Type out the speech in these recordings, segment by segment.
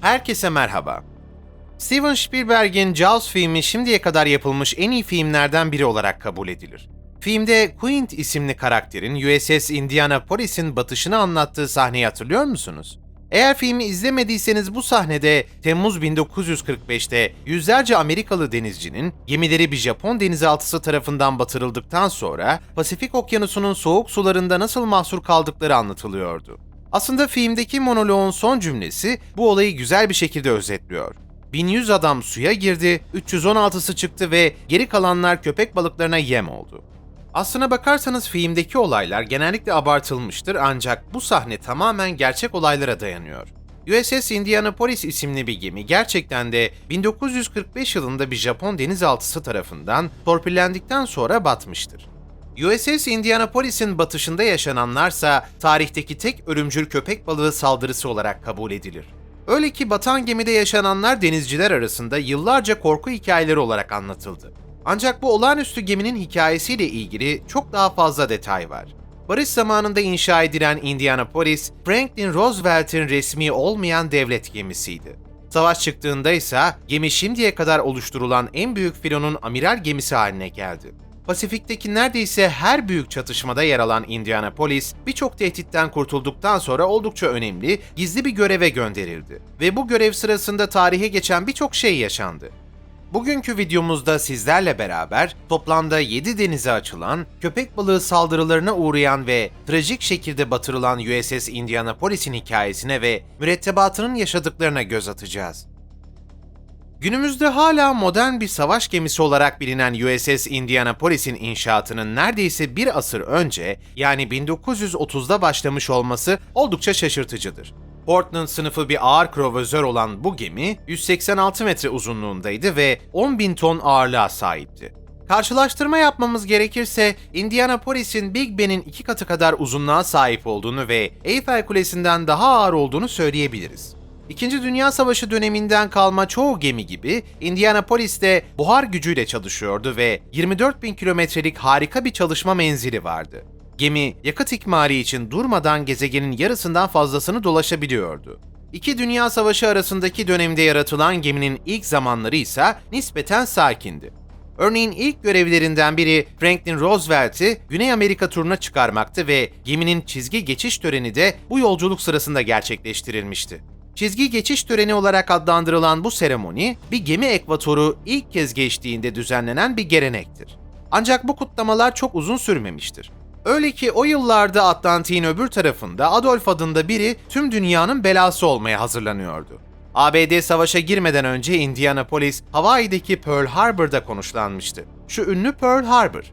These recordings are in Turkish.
Herkese merhaba. Steven Spielberg'in Jaws filmi şimdiye kadar yapılmış en iyi filmlerden biri olarak kabul edilir. Filmde Quint isimli karakterin USS Indianapolis'in batışını anlattığı sahneyi hatırlıyor musunuz? Eğer filmi izlemediyseniz bu sahnede Temmuz 1945'te yüzlerce Amerikalı denizcinin gemileri bir Japon denizaltısı tarafından batırıldıktan sonra Pasifik Okyanusu'nun soğuk sularında nasıl mahsur kaldıkları anlatılıyordu. Aslında filmdeki monoloğun son cümlesi bu olayı güzel bir şekilde özetliyor. 1100 adam suya girdi, 316'sı çıktı ve geri kalanlar köpek balıklarına yem oldu. Aslına bakarsanız filmdeki olaylar genellikle abartılmıştır ancak bu sahne tamamen gerçek olaylara dayanıyor. USS Indianapolis isimli bir gemi gerçekten de 1945 yılında bir Japon denizaltısı tarafından torpillendikten sonra batmıştır. USS Indianapolis'in batışında yaşananlarsa tarihteki tek ölümcül köpek balığı saldırısı olarak kabul edilir. Öyle ki batan gemide yaşananlar denizciler arasında yıllarca korku hikayeleri olarak anlatıldı. Ancak bu olağanüstü geminin hikayesiyle ilgili çok daha fazla detay var. Barış zamanında inşa edilen Indianapolis, Franklin Roosevelt'in resmi olmayan devlet gemisiydi. Savaş çıktığında ise gemi şimdiye kadar oluşturulan en büyük filonun amiral gemisi haline geldi. Pasifik'teki neredeyse her büyük çatışmada yer alan Indianapolis, birçok tehditten kurtulduktan sonra oldukça önemli, gizli bir göreve gönderildi. Ve bu görev sırasında tarihe geçen birçok şey yaşandı. Bugünkü videomuzda sizlerle beraber toplamda 7 denize açılan, köpek balığı saldırılarına uğrayan ve trajik şekilde batırılan USS Indianapolis'in hikayesine ve mürettebatının yaşadıklarına göz atacağız. Günümüzde hala modern bir savaş gemisi olarak bilinen USS Indianapolis'in inşaatının neredeyse bir asır önce yani 1930'da başlamış olması oldukça şaşırtıcıdır. Portland sınıfı bir ağır kruvazör olan bu gemi 186 metre uzunluğundaydı ve 10 bin ton ağırlığa sahipti. Karşılaştırma yapmamız gerekirse Indianapolis'in Big Ben'in iki katı kadar uzunluğa sahip olduğunu ve Eiffel Kulesi'nden daha ağır olduğunu söyleyebiliriz. İkinci Dünya Savaşı döneminden kalma çoğu gemi gibi Indianapolis de buhar gücüyle çalışıyordu ve 24 bin kilometrelik harika bir çalışma menzili vardı. Gemi yakıt ikmali için durmadan gezegenin yarısından fazlasını dolaşabiliyordu. İki Dünya Savaşı arasındaki dönemde yaratılan geminin ilk zamanları ise nispeten sakindi. Örneğin ilk görevlerinden biri Franklin Roosevelt'i Güney Amerika turuna çıkarmaktı ve geminin çizgi geçiş töreni de bu yolculuk sırasında gerçekleştirilmişti. Çizgi geçiş töreni olarak adlandırılan bu seremoni, bir gemi ekvatoru ilk kez geçtiğinde düzenlenen bir gelenektir. Ancak bu kutlamalar çok uzun sürmemiştir. Öyle ki o yıllarda Atlantik'in öbür tarafında Adolf adında biri tüm dünyanın belası olmaya hazırlanıyordu. ABD savaşa girmeden önce Indianapolis, Hawaii'deki Pearl Harbor'da konuşlanmıştı. Şu ünlü Pearl Harbor.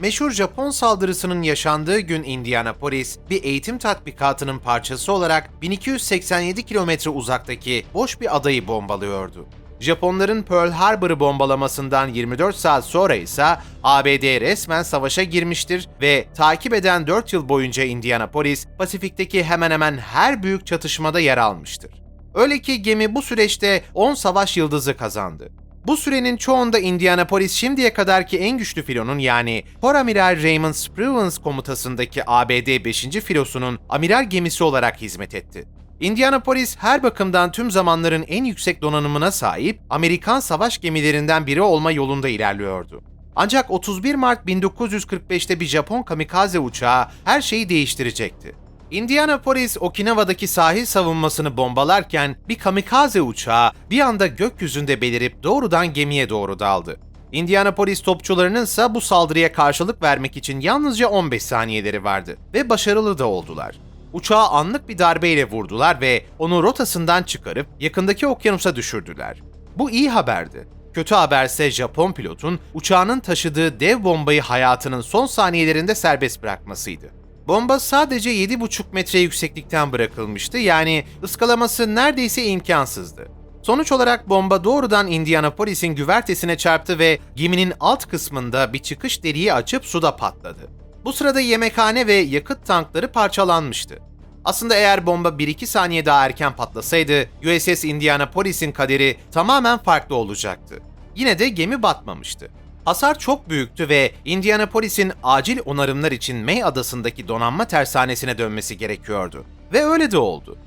Meşhur Japon saldırısının yaşandığı gün Indianapolis, bir eğitim tatbikatının parçası olarak 1287 kilometre uzaktaki boş bir adayı bombalıyordu. Japonların Pearl Harbor'ı bombalamasından 24 saat sonra ise ABD resmen savaşa girmiştir ve takip eden 4 yıl boyunca Indianapolis, Pasifik'teki hemen hemen her büyük çatışmada yer almıştır. Öyle ki gemi bu süreçte 10 savaş yıldızı kazandı. Bu sürenin çoğunda Indianapolis şimdiye kadarki en güçlü filonun yani Koramiral Raymond Spruance komutasındaki ABD 5. filosunun amiral gemisi olarak hizmet etti. Indianapolis her bakımdan tüm zamanların en yüksek donanımına sahip Amerikan savaş gemilerinden biri olma yolunda ilerliyordu. Ancak 31 Mart 1945'te bir Japon kamikaze uçağı her şeyi değiştirecekti. Indianapolis, Okinawa'daki sahil savunmasını bombalarken bir kamikaze uçağı bir anda gökyüzünde belirip doğrudan gemiye doğru daldı. Indianapolis topçularının ise bu saldırıya karşılık vermek için yalnızca 15 saniyeleri vardı ve başarılı da oldular. Uçağı anlık bir darbeyle vurdular ve onu rotasından çıkarıp yakındaki okyanusa düşürdüler. Bu iyi haberdi. Kötü haberse Japon pilotun uçağının taşıdığı dev bombayı hayatının son saniyelerinde serbest bırakmasıydı. Bomba sadece 7,5 metre yükseklikten bırakılmıştı yani ıskalaması neredeyse imkansızdı. Sonuç olarak bomba doğrudan Indianapolis'in güvertesine çarptı ve geminin alt kısmında bir çıkış deliği açıp suda patladı. Bu sırada yemekhane ve yakıt tankları parçalanmıştı. Aslında eğer bomba 1-2 saniye daha erken patlasaydı USS Indianapolis'in kaderi tamamen farklı olacaktı. Yine de gemi batmamıştı. Hasar çok büyüktü ve Indianapolis'in acil onarımlar için May adasındaki donanma tersanesine dönmesi gerekiyordu. Ve öyle de oldu.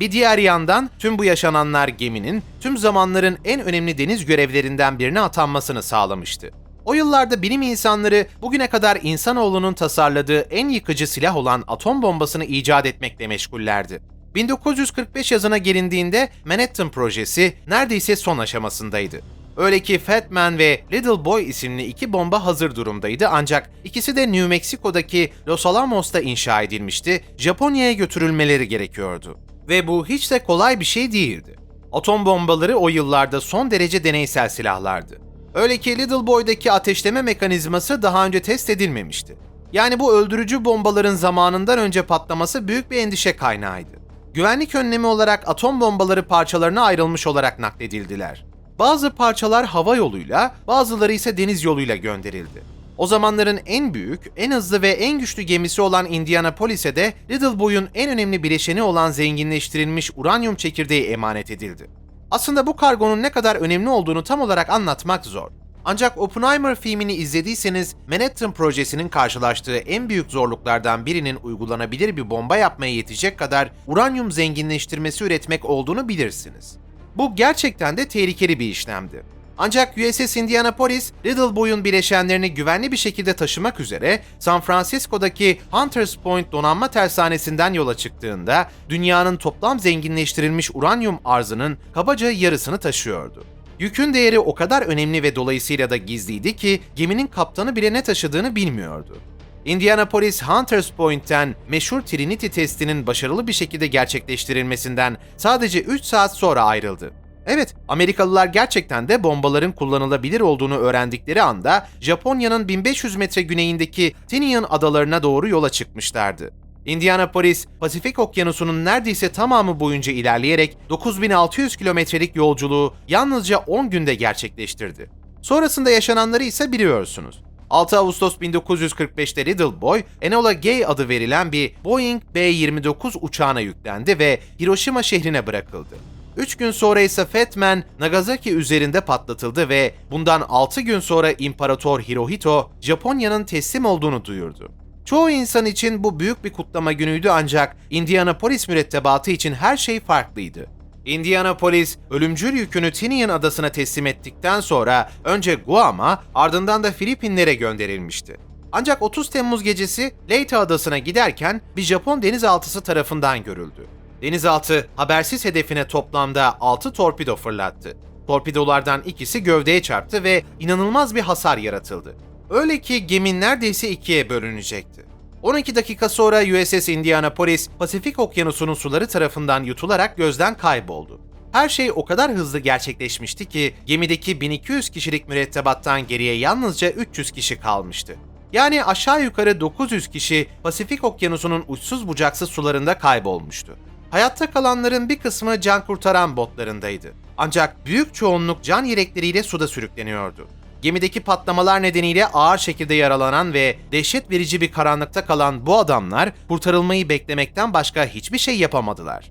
Bir diğer yandan tüm bu yaşananlar geminin tüm zamanların en önemli deniz görevlerinden birine atanmasını sağlamıştı. O yıllarda bilim insanları bugüne kadar insanoğlunun tasarladığı en yıkıcı silah olan atom bombasını icat etmekle meşgullerdi. 1945 yazına gelindiğinde Manhattan projesi neredeyse son aşamasındaydı. Öyle ki Fat Man ve Little Boy isimli iki bomba hazır durumdaydı ancak ikisi de New Mexico'daki Los Alamos'ta inşa edilmişti, Japonya'ya götürülmeleri gerekiyordu. Ve bu hiç de kolay bir şey değildi. Atom bombaları o yıllarda son derece deneysel silahlardı. Öyle ki Little Boy'daki ateşleme mekanizması daha önce test edilmemişti. Yani bu öldürücü bombaların zamanından önce patlaması büyük bir endişe kaynağıydı. Güvenlik önlemi olarak atom bombaları parçalarına ayrılmış olarak nakledildiler. Bazı parçalar hava yoluyla, bazıları ise deniz yoluyla gönderildi. O zamanların en büyük, en hızlı ve en güçlü gemisi olan Indianapolis'e de Little Boy'un en önemli bileşeni olan zenginleştirilmiş uranyum çekirdeği emanet edildi. Aslında bu kargonun ne kadar önemli olduğunu tam olarak anlatmak zor. Ancak Oppenheimer filmini izlediyseniz Manhattan projesinin karşılaştığı en büyük zorluklardan birinin uygulanabilir bir bomba yapmaya yetecek kadar uranyum zenginleştirmesi üretmek olduğunu bilirsiniz. Bu gerçekten de tehlikeli bir işlemdi. Ancak USS Indianapolis, Little Boy'un bileşenlerini güvenli bir şekilde taşımak üzere San Francisco'daki Hunters Point donanma tersanesinden yola çıktığında dünyanın toplam zenginleştirilmiş uranyum arzının kabaca yarısını taşıyordu. Yükün değeri o kadar önemli ve dolayısıyla da gizliydi ki geminin kaptanı bile ne taşıdığını bilmiyordu. Indianapolis Hunters Point'ten meşhur Trinity testinin başarılı bir şekilde gerçekleştirilmesinden sadece 3 saat sonra ayrıldı. Evet, Amerikalılar gerçekten de bombaların kullanılabilir olduğunu öğrendikleri anda Japonya'nın 1500 metre güneyindeki Tinian adalarına doğru yola çıkmışlardı. Indianapolis, Pasifik Okyanusu'nun neredeyse tamamı boyunca ilerleyerek 9600 kilometrelik yolculuğu yalnızca 10 günde gerçekleştirdi. Sonrasında yaşananları ise biliyorsunuz. 6 Ağustos 1945'te Little Boy, Enola Gay adı verilen bir Boeing B-29 uçağına yüklendi ve Hiroşima şehrine bırakıldı. 3 gün sonra ise Fat Man, Nagasaki üzerinde patlatıldı ve bundan 6 gün sonra İmparator Hirohito, Japonya'nın teslim olduğunu duyurdu. Çoğu insan için bu büyük bir kutlama günüydü ancak Indianapolis mürettebatı için her şey farklıydı. Indianapolis, ölümcül yükünü Tinian adasına teslim ettikten sonra önce Guam'a ardından da Filipinlere gönderilmişti. Ancak 30 Temmuz gecesi Leyte adasına giderken bir Japon denizaltısı tarafından görüldü. Denizaltı habersiz hedefine toplamda 6 torpido fırlattı. Torpidolardan ikisi gövdeye çarptı ve inanılmaz bir hasar yaratıldı. Öyle ki gemi neredeyse ikiye bölünecekti. 12 dakika sonra USS Indianapolis, Pasifik Okyanusu'nun suları tarafından yutularak gözden kayboldu. Her şey o kadar hızlı gerçekleşmişti ki gemideki 1200 kişilik mürettebattan geriye yalnızca 300 kişi kalmıştı. Yani aşağı yukarı 900 kişi Pasifik Okyanusu'nun uçsuz bucaksız sularında kaybolmuştu. Hayatta kalanların bir kısmı can kurtaran botlarındaydı. Ancak büyük çoğunluk can yelekleriyle suda sürükleniyordu. Gemideki patlamalar nedeniyle ağır şekilde yaralanan ve dehşet verici bir karanlıkta kalan bu adamlar kurtarılmayı beklemekten başka hiçbir şey yapamadılar.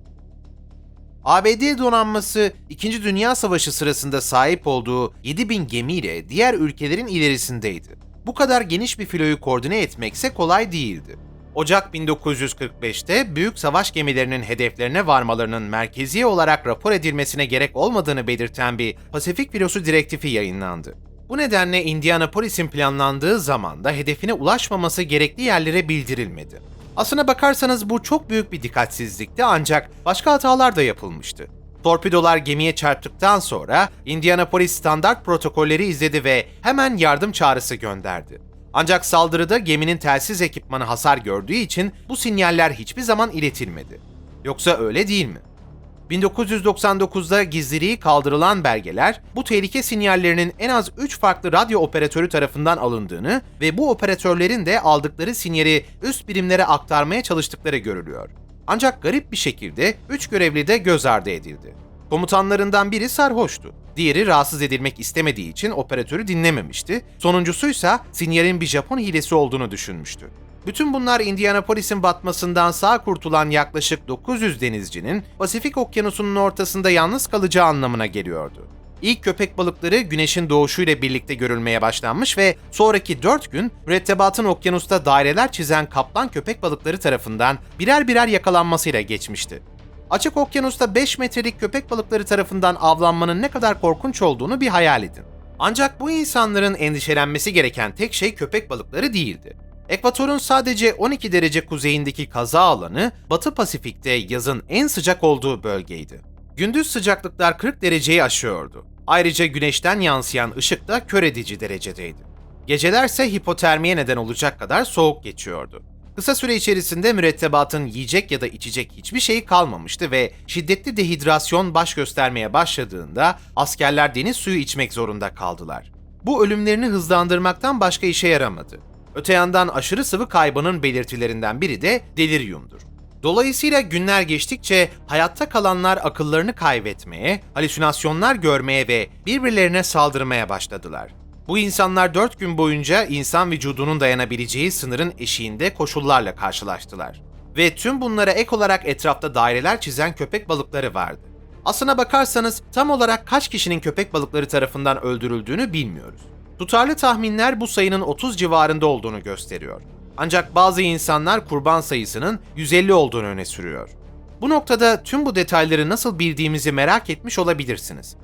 ABD donanması 2. Dünya Savaşı sırasında sahip olduğu 7000 gemiyle diğer ülkelerin ilerisindeydi. Bu kadar geniş bir filoyu koordine etmekse kolay değildi. Ocak 1945'te büyük savaş gemilerinin hedeflerine varmalarının merkezi olarak rapor edilmesine gerek olmadığını belirten bir Pasifik Filosu direktifi yayınlandı. Bu nedenle Indianapolis'in planlandığı zamanda hedefine ulaşmaması gerekli yerlere bildirilmedi. Aslına bakarsanız bu çok büyük bir dikkatsizlikti ancak başka hatalar da yapılmıştı. Torpidolar gemiye çarptıktan sonra Indianapolis standart protokolleri izledi ve hemen yardım çağrısı gönderdi. Ancak saldırıda geminin telsiz ekipmanı hasar gördüğü için bu sinyaller hiçbir zaman iletilmedi. Yoksa öyle değil mi? 1999'da gizliliği kaldırılan belgeler, bu tehlike sinyallerinin en az 3 farklı radyo operatörü tarafından alındığını ve bu operatörlerin de aldıkları sinyali üst birimlere aktarmaya çalıştıkları görülüyor. Ancak garip bir şekilde 3 görevli de göz ardı edildi. Komutanlarından biri sarhoştu. Diğeri rahatsız edilmek istemediği için operatörü dinlememişti. Sonuncusuysa sinyalin bir Japon hilesi olduğunu düşünmüştü. Bütün bunlar Indianapolis'in batmasından sağ kurtulan yaklaşık 900 denizcinin Pasifik Okyanusu'nun ortasında yalnız kalacağı anlamına geliyordu. İlk köpek balıkları güneşin doğuşuyla birlikte görülmeye başlanmış ve sonraki 4 gün mürettebatın okyanusta daireler çizen kaplan köpek balıkları tarafından birer birer yakalanmasıyla geçmişti. Açık okyanusta 5 metrelik köpek balıkları tarafından avlanmanın ne kadar korkunç olduğunu bir hayal edin. Ancak bu insanların endişelenmesi gereken tek şey köpek balıkları değildi. Ekvatorun sadece 12 derece kuzeyindeki kaza alanı, Batı Pasifik'te yazın en sıcak olduğu bölgeydi. Gündüz sıcaklıklar 40 dereceyi aşıyordu. Ayrıca güneşten yansıyan ışık da kör edici derecedeydi. Gecelerse hipotermiye neden olacak kadar soğuk geçiyordu. Kısa süre içerisinde mürettebatın yiyecek ya da içecek hiçbir şeyi kalmamıştı ve şiddetli dehidrasyon baş göstermeye başladığında askerler deniz suyu içmek zorunda kaldılar. Bu ölümlerini hızlandırmaktan başka işe yaramadı. Öte yandan aşırı sıvı kaybının belirtilerinden biri de deliryumdur. Dolayısıyla günler geçtikçe hayatta kalanlar akıllarını kaybetmeye, halüsinasyonlar görmeye ve birbirlerine saldırmaya başladılar. Bu insanlar 4 gün boyunca insan vücudunun dayanabileceği sınırın eşiğinde koşullarla karşılaştılar. Ve tüm bunlara ek olarak etrafta daireler çizen köpek balıkları vardı. Aslına bakarsanız tam olarak kaç kişinin köpek balıkları tarafından öldürüldüğünü bilmiyoruz. Tutarlı tahminler bu sayının 30 civarında olduğunu gösteriyor. Ancak bazı insanlar kurban sayısının 150 olduğunu öne sürüyor. Bu noktada tüm bu detayları nasıl bildiğimizi merak etmiş olabilirsiniz.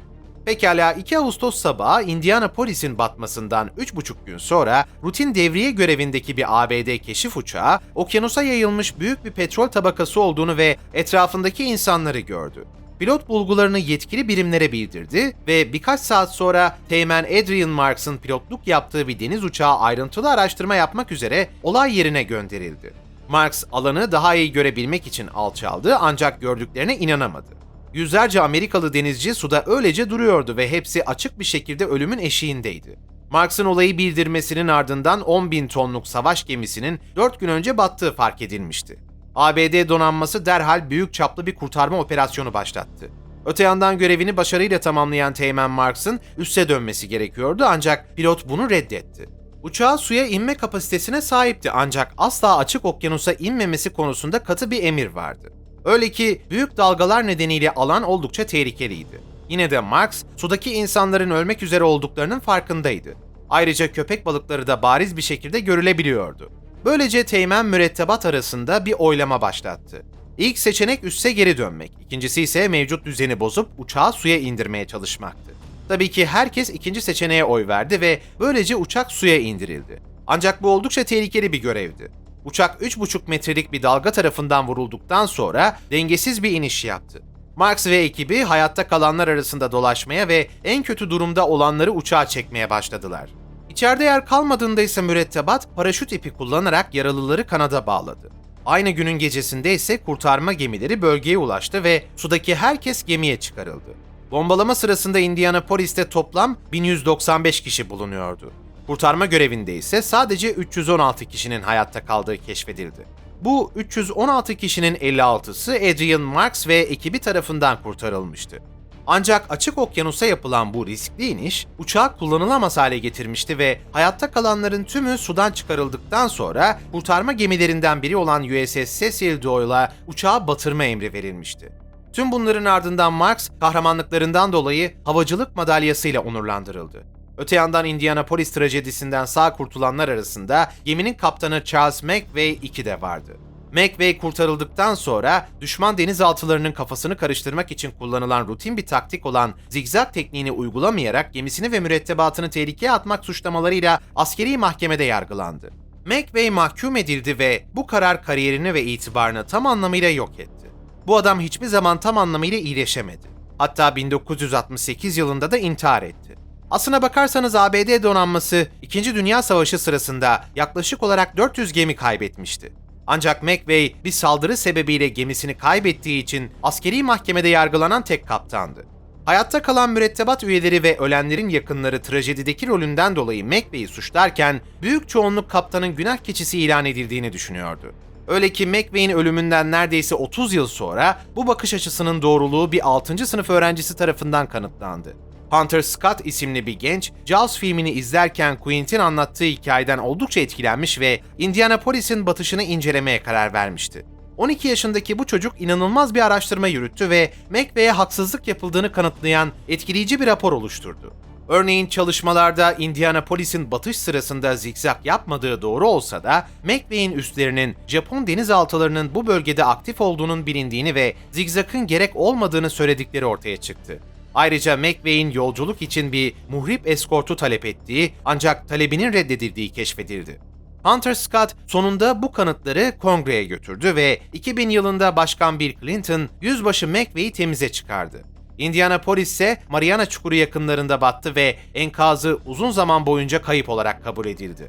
Pekala 2 Ağustos sabahı Indianapolis'in batmasından 3,5 gün sonra rutin devriye görevindeki bir ABD keşif uçağı okyanusa yayılmış büyük bir petrol tabakası olduğunu ve etrafındaki insanları gördü. Pilot bulgularını yetkili birimlere bildirdi ve birkaç saat sonra Teğmen Adrian Marks'ın pilotluk yaptığı bir deniz uçağı ayrıntılı araştırma yapmak üzere olay yerine gönderildi. Marks alanı daha iyi görebilmek için alçaldı ancak gördüklerine inanamadı. Yüzlerce Amerikalı denizci suda öylece duruyordu ve hepsi açık bir şekilde ölümün eşiğindeydi. Marks'ın olayı bildirmesinin ardından 10 bin tonluk savaş gemisinin 4 gün önce battığı fark edilmişti. ABD donanması derhal büyük çaplı bir kurtarma operasyonu başlattı. Öte yandan görevini başarıyla tamamlayan Teğmen Marks'ın üste dönmesi gerekiyordu ancak pilot bunu reddetti. Uçağı suya inme kapasitesine sahipti ancak asla açık okyanusa inmemesi konusunda katı bir emir vardı. Öyle ki büyük dalgalar nedeniyle alan oldukça tehlikeliydi. Yine de Marx, sudaki insanların ölmek üzere olduklarının farkındaydı. Ayrıca köpek balıkları da bariz bir şekilde görülebiliyordu. Böylece teğmen mürettebat arasında bir oylama başlattı. İlk seçenek üsse geri dönmek, ikincisi ise mevcut düzeni bozup uçağı suya indirmeye çalışmaktı. Tabii ki herkes ikinci seçeneğe oy verdi ve böylece uçak suya indirildi. Ancak bu oldukça tehlikeli bir görevdi. Uçak 3,5 metrelik bir dalga tarafından vurulduktan sonra dengesiz bir iniş yaptı. Marx ve ekibi hayatta kalanlar arasında dolaşmaya ve en kötü durumda olanları uçağa çekmeye başladılar. İçeride yer kalmadığında ise mürettebat paraşüt ipi kullanarak yaralıları kanada bağladı. Aynı günün gecesinde ise kurtarma gemileri bölgeye ulaştı ve sudaki herkes gemiye çıkarıldı. Bombalama sırasında Indianapolis'te toplam 1195 kişi bulunuyordu. Kurtarma görevinde ise sadece 316 kişinin hayatta kaldığı keşfedildi. Bu 316 kişinin 56'sı Adrian Marks ve ekibi tarafından kurtarılmıştı. Ancak açık okyanusa yapılan bu riskli iniş uçağı kullanılamaz hale getirmişti ve hayatta kalanların tümü sudan çıkarıldıktan sonra kurtarma gemilerinden biri olan USS Cecil Doyle'a uçağı batırma emri verilmişti. Tüm bunların ardından Marks kahramanlıklarından dolayı havacılık madalyasıyla onurlandırıldı. Öte yandan Indianapolis trajedisinden sağ kurtulanlar arasında geminin kaptanı Charles McVay 2 de vardı. McVay kurtarıldıktan sonra düşman denizaltılarının kafasını karıştırmak için kullanılan rutin bir taktik olan zigzag tekniğini uygulamayarak gemisini ve mürettebatını tehlikeye atmak suçlamalarıyla askeri mahkemede yargılandı. McVay mahkum edildi ve bu karar kariyerini ve itibarını tam anlamıyla yok etti. Bu adam hiçbir zaman tam anlamıyla iyileşemedi. Hatta 1968 yılında da intihar etti. Aslına bakarsanız ABD donanması 2. Dünya Savaşı sırasında yaklaşık olarak 400 gemi kaybetmişti. Ancak McVay bir saldırı sebebiyle gemisini kaybettiği için askeri mahkemede yargılanan tek kaptandı. Hayatta kalan mürettebat üyeleri ve ölenlerin yakınları trajedideki rolünden dolayı McVay'i suçlarken büyük çoğunluk kaptanın günah keçisi ilan edildiğini düşünüyordu. Öyle ki McVay'in ölümünden neredeyse 30 yıl sonra bu bakış açısının doğruluğu bir 6. sınıf öğrencisi tarafından kanıtlandı. Hunter Scott isimli bir genç, Jaws filmini izlerken Quint'in anlattığı hikayeden oldukça etkilenmiş ve Indianapolis'in batışını incelemeye karar vermişti. 12 yaşındaki bu çocuk inanılmaz bir araştırma yürüttü ve McVay'e haksızlık yapıldığını kanıtlayan etkileyici bir rapor oluşturdu. Örneğin çalışmalarda Indianapolis'in batış sırasında zikzak yapmadığı doğru olsa da McVeigh'in üstlerinin Japon denizaltılarının bu bölgede aktif olduğunun bilindiğini ve zikzakın gerek olmadığını söyledikleri ortaya çıktı. Ayrıca McVeigh'in yolculuk için bir muhrip eskortu talep ettiği ancak talebinin reddedildiği keşfedildi. Hunter Scott sonunda bu kanıtları kongreye götürdü ve 2000 yılında Başkan Bill Clinton yüzbaşı McVeigh'i temize çıkardı. Indianapolis ise Mariana Çukuru yakınlarında battı ve enkazı uzun zaman boyunca kayıp olarak kabul edildi.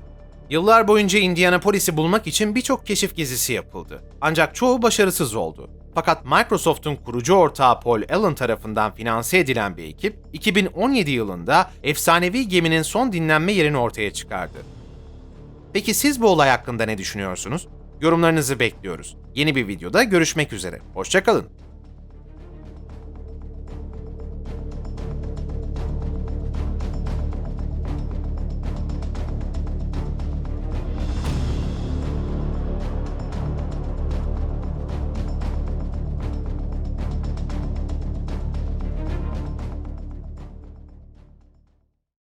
Yıllar boyunca Indianapolis'i bulmak için birçok keşif gezisi yapıldı. Ancak çoğu başarısız oldu. Fakat Microsoft'un kurucu ortağı Paul Allen tarafından finanse edilen bir ekip, 2017 yılında efsanevi geminin son dinlenme yerini ortaya çıkardı. Peki siz bu olay hakkında ne düşünüyorsunuz? Yorumlarınızı bekliyoruz. Yeni bir videoda görüşmek üzere. Hoşçakalın.